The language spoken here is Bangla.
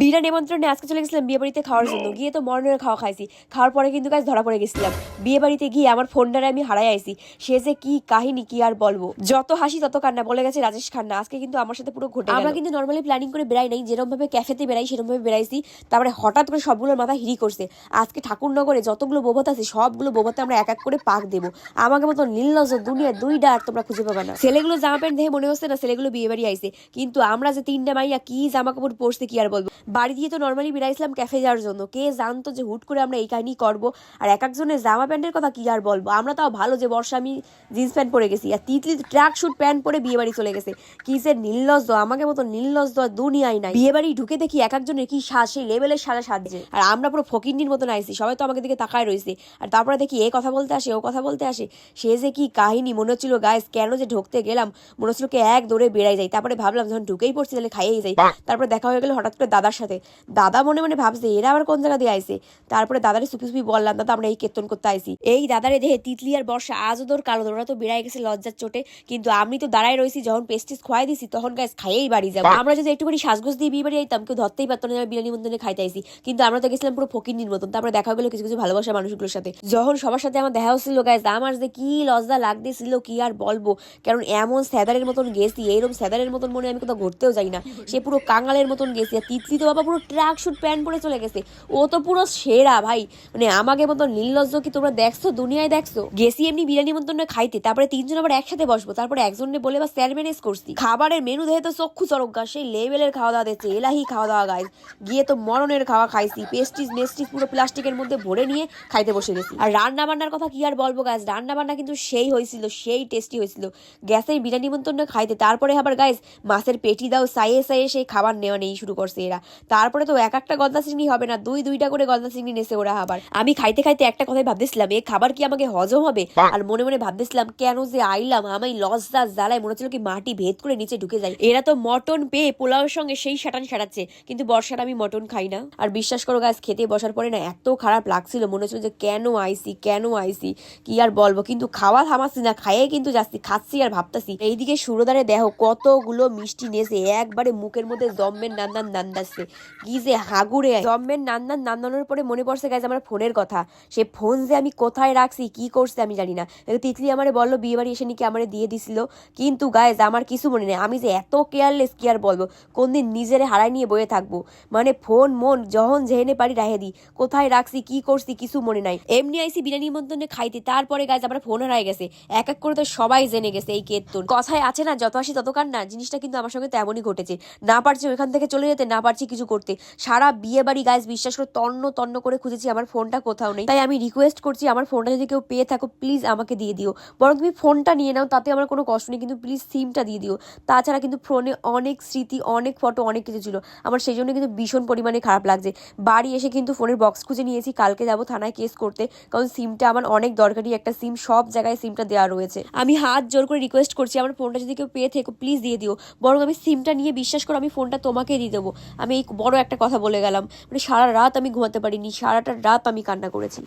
বিনা নিমন্ত্রণে আজকে চলে গেছিলাম বিয়ে বাড়িতে খাওয়ার জন্য। গিয়ে তো মরণের খাওয়া খাইছি। খাওয়ার পরে কিন্তু কাজ ধরা পড়ে গেছিলাম। বিয়ে বাড়িতে গিয়ে আমার ফোনটারে আমি হারাই আইছি। সে যে কি কাহিনী কি আর বলব? যত হাসি তত কান্না। বলে গেছে রাজেশ খান্না আজকে কিন্তু আমার সাথে পুরো ঘটে আমরা কিন্তু নর্মালি প্ল্যানিং করে বেড়াই নাই যেরকম ভাবে ক্যাফেতে বেড়াই সেরকম ভাবে বেড়াইছি। তারপরে হঠাৎ করে সবগুলোর মাথা হিরি করছে। আজকে ঠাকুরনগরে যতগুলো বোবত আছে সবগুলো বোবতে আমরা এক এক করে পাক দেবো। আমাকে মতো নীলজ দুনিয়া দুইটা আর তোমরা খুঁজে পাবে না। ছেলেগুলো জামা প্যান্ট দেখে মনে হচ্ছে না ছেলেগুলো বিয়ে বাড়ি আইছে। কিন্তু আমরা যে তিনটা মাইয়া কি জামা কাপড় পরছে কি আর বলব? বাড়ি দিয়ে তো নর্মালি বেড়াইছিলাম ক্যাফে যাওয়ার জন্য। কে জানতো যে হুট করে আমরা এই কাহিনী করব? আর এক একজনের জামা প্যান্টের কথা কি আর বলব? আমরা তাও ভালো যে বর্ষা আমি জিন্স প্যান্ট পরে গেছি। আর তিতলি ট্র্যাক শুট প্যান্ট পরে বিয়ে বাড়ি চলে গেছে। কি যে নির্লজ্জ আমাকে মতো নির্লজ্জ দুনিয়ায় নাই। বিয়ে বাড়ি ঢুকে দেখি এক একজনের কি সাজ সেই লেভেলের সাজা সাজছে। আর আমরা পুরো ফকিন্নির মতন আইছি সবাই তো আমাকে দিকে তাকায় রয়েছে। আর তারপরে দেখি এ কথা বলতে আসে ও কথা বলতে আসে। সে যে কি কাহিনী মনে হচ্ছিল গাইস কেন যে ঢুকতে গেলাম? মনে হচ্ছিল কে এক দৌড়ে বেড়াই যাই তারপরে ভাবলাম যখন ঢুকেই পড়ছি তাহলে খাইয়েই যাই। তারপরে দেখা হয়ে গেল হঠাৎ করে দাদার সাথে। দাদা মনে মনে ভাবছে এরা আবার কোন জায়গা দিয়ে আইছে? তারপরে দাদারে সুপি সুপি বললাম দাদা আমরা এই কীর্তন করতে আইছি। এই দাদারে দেহে তিতলি আর বর্ষা আজও তোর কালো ওরা তো বেড়াই গেছে লজ্জার চোটে। কিন্তু আমি তো দাঁড়াই রয়েছি যখন পেস্টিস খোয়াই দিছি তখন গাছ খাইয়েই বাড়ি যাব। আমরা যদি একটুখানি সাজগোজ দিয়ে বিয়ে বাড়ি আইতাম কেউ ধরতেই পারতো না বিরিয়ানি মন্দিরে খাইতে আইছি। কিন্তু আমরা তো গেছিলাম পুরো ফকির মতন। তারপরে দেখা গেলো কিছু কিছু ভালোবাসা মানুষগুলোর সাথে। যখন সবার সাথে আমার দেখা হচ্ছিল গাইজ আমার যে কি লজ্জা লাগতেছিল কি আর বলব? কারণ এমন স্যাদারের মতন গেছি এইরকম স্যাদারের মতন মনে আমি কোথাও ঘুরতেও যাই না। সে পুরো কাঙালের মতন গেছি আর তিতলি তো বাবা পুরো ট্র্যাক শুট, প্যান্ট পরে চলে গেছে। ও তো পুরো সেরা, ভাই। মানে আমাকে মতো নির্লজ্জ কি তোমরা দেখছ? দুনিয়ায় দেখছ? গেছি এমনি বিরিয়ানি মতন খাইতে। তারপরে তিনজন আবার একসাথে বসবো। তারপরে একজনে বলে বা স্যার ম্যানেজ করছি। খাবারের মেনু দেখে তো চক্ষু চরক সেই লেভেলের খাওয়া দাওয়া দিচ্ছে এলাহি খাওয়া দাওয়া গাইজ গিয়ে তো মরণের খাওয়া খাইছি। পেস্টিস মেস্টিস পুরো প্লাস্টিকের মধ্যে ভরে নিয়ে খাইতে বসে গেছি। আর রান্না বান্নার কথা কি আর বলব গাইজ রান্না বান্না কিন্তু সেই হয়েছিল, সেই টেস্টি হয়েছিল। গ্যাসের বিরিয়ানি মতন খাইতে। তারপরে আবার গাইজ মাছের পেটি দাও সাইয়ে সাইয়ে সেই খাবার নেওয়া নেই শুরু করছে এরা। তারপরে তো এক একটা গলদা চিংড়ি হবে না দুই দুইটা করে গলদা চিংড়ি নেছে ওরা আবার। আমি খাইতে খাইতে একটা কথাই ভাবতেছিলাম এই খাবার কি আমাকে হজম হবে? আর মনে মনে ভাবতেছিলাম কেন যে আইলাম আমি লজ্জা জ্বালায় মনে হচ্ছিল কি মাটি ভেদ করে নিচে ঢুকে যাই এরা তো মটন পেয়ে পোলাওয়ের সঙ্গে সেই সাটান সাটাচ্ছে কিন্তু বর্ষার আমি মটন খাই না। আর বিশ্বাস করো গাছ খেতে বসার পরে না এত খারাপ লাগছিল মনে হচ্ছিল যে কেন আইসি কেন আইসি কি আর বলব? কিন্তু খাওয়া থামাচ্ছি না খাইয়ে কিন্তু যাচ্ছি খাচ্ছি আর ভাবতাছি। এইদিকে সুরদারে দেখো কতগুলো মিষ্টি নেছে একবারে মুখের মধ্যে জম্মের নান্দান কি যে হাগুড়ে জম্মের নান্দান নান্দানোর পরে মনে পড়ছে গাছ আমার ফোনের কথা। সে ফোন যে আমি কোথায় রাখছি, কি করছে আমি জানি না। তিতলি আমারে বলল বিয়ে বাড়ি এসে নাকি আমারে দিয়ে দিছিল। কিন্তু গায়েজ আমার কিছু মনে নেই। আমি যে এত কেয়ারলেস কি আর বলব? কোনদিন নিজেরে হারাই নিয়ে বয়ে থাকব। মানে ফোন, মন, যখন যেহেনে পারি রাহে দিই কোথায় রাখছি, কি করছি, কিছু মনে নাই। এমনি আইসি বিরিয়ানি মন্তনে খাইতে। তারপরে গাছ আমার ফোন হারাই গেছে। এক এক করে তো সবাই জেনে গেছে এই কেতন কথায় আছে না, যত আসি তত কান না জিনিসটা কিন্তু আমার সঙ্গে তেমনই ঘটেছে। না পারছি ওইখান থেকে চলে যেতে, না পারছি কিছু করতে। সারা বিয়ে বাড়ি গাছ বিশ্বাস করে, তন্ন তন্ন করে খুঁজেছি আমার ফোনটা কোথাও নেই। তাই আমি রিকোয়েস্ট করছি, আমার ফোনটা যদি কেউ পেয়ে থাকো প্লিজ আমাকে দিয়ে দিও। বরং তুমি ফোনটা নিয়ে নাও, তাতে আমার কোনো কষ্ট নেই, কিন্তু প্লিজ সিমটা দিয়ে দিও। তাছাড়া কিন্তু ফোনে অনেক স্মৃতি, অনেক ফটো অনেক কিছু ছিল। আমার সেই জন্য কিন্তু ভীষণ পরিমাণে খারাপ লাগছে। বাড়ি এসে কিন্তু ফোনের বক্স খুঁজে নিয়েছি, কালকে যাব থানায় কেস করতে। কারণ সিমটা আমার অনেক দরকারি, একটা সিম সব জায়গায় সিমটা দেওয়া রয়েছে। আমি হাত জোর করে রিকোয়েস্ট করছি, আমার ফোনটা যদি কেউ পেয়ে থেকো প্লিজ দিয়ে দিও। বরং আমি সিমটা নিয়ে, বিশ্বাস করো, আমি ফোনটা তোমাকে দিয়ে দেবো। আমি বড় একটা কথা বলে গেলাম। মানে সারা রাত আমি ঘুমাতে পারিনি, সারাটা রাত আমি কান্না করেছি।